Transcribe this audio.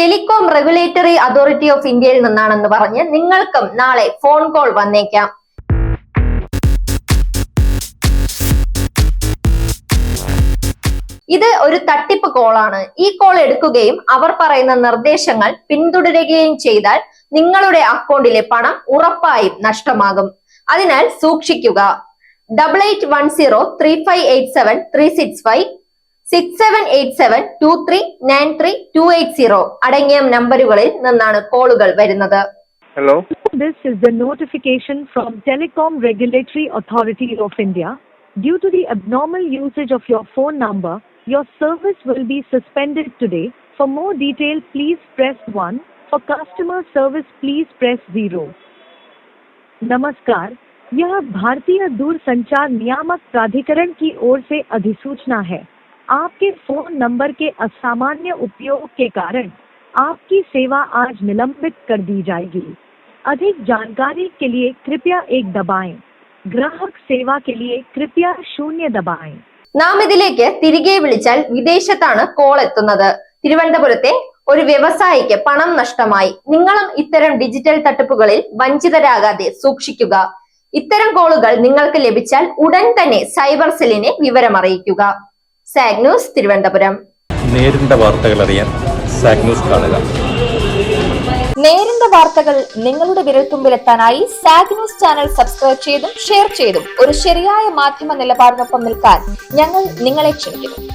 Telecom regulatory authority of ഇന്ത്യയിൽ നിന്നാണെന്ന് പറഞ്ഞ് നിങ്ങൾക്കും നാളെ ഫോൺ കോൾ വന്നേക്കാം. ഇത് ഒരു തട്ടിപ്പ് കോളാണ്. ഈ കോൾ എടുക്കുകയും അവർ പറയുന്ന നിർദ്ദേശങ്ങൾ പിന്തുടരുകയും ചെയ്താൽ നിങ്ങളുടെ അക്കൗണ്ടിലെ പണം ഉറപ്പായും നഷ്ടമാകും. അതിനാൽ സൂക്ഷിക്കുക. Double eight one zero three five eight seven three six five Six seven eight seven two three nine three two eight zero അടങ്ങിയ നമ്പറുകളിൽ നിന്നാണ് കോളുകൾ വരുന്നത് Hello? This is the notification from Telecom Regulatory Authority of India. Due to the abnormal usage of your phone number, your service will be suspended today. For more detail, please press 1. For customer service, please press 0. नमस्कार यह भारतीय दूरसंचार नियामक प्राधिकरण की ओर से अधिसूचना है आपके फोन नंबर के असामान्य उपयोग के कारण आपकी सेवा आज निलंबित कर दी जाएगी अधिक जानकारी के लिए कृपया एक दबाएं ग्राहक सेवा के लिए कृपया शून्य दबाएं നാം ഇതിലേക്ക് തിരികെ വിളിച്ചാൽ വിദേശത്താണ് കോൾ എത്തുന്നത് തിരുവനന്തപുരത്തെ ഒരു വ്യവസായിക്ക് പണം നഷ്ടമായി നിങ്ങളും ഇത്തരം ഡിജിറ്റൽ തട്ടിപ്പുകളിൽ വഞ്ചിതരാകാതെ സൂക്ഷിക്കുക ഇത്തരം കോളുകൾ നിങ്ങൾക്ക് ലഭിച്ചാൽ ഉടൻ തന്നെ സൈബർ സെല്ലിനെ വിവരമറിയിക്കുക സാഗ് ന്യൂസ് തിരുവനന്തപുരം. നേരിന്റെ വാർത്തകൾ അറിയാൻ സാഗ്നൂസ് കാണുക. നേരിന്റെ വാർത്തകൾ നിങ്ങളുടെ വിരൽത്തുമ്പിലെത്താനായി സാഗ് ന്യൂസ് ചാനൽ സബ്സ്ക്രൈബ് ചെയ്തും ഷെയർ ചെയ്തും ഒരു ശരിയായ മാധ്യമ നിലപാടിനൊപ്പം നിൽക്കാൻ ഞങ്ങൾ നിങ്ങളെ ക്ഷണിക്കുന്നു.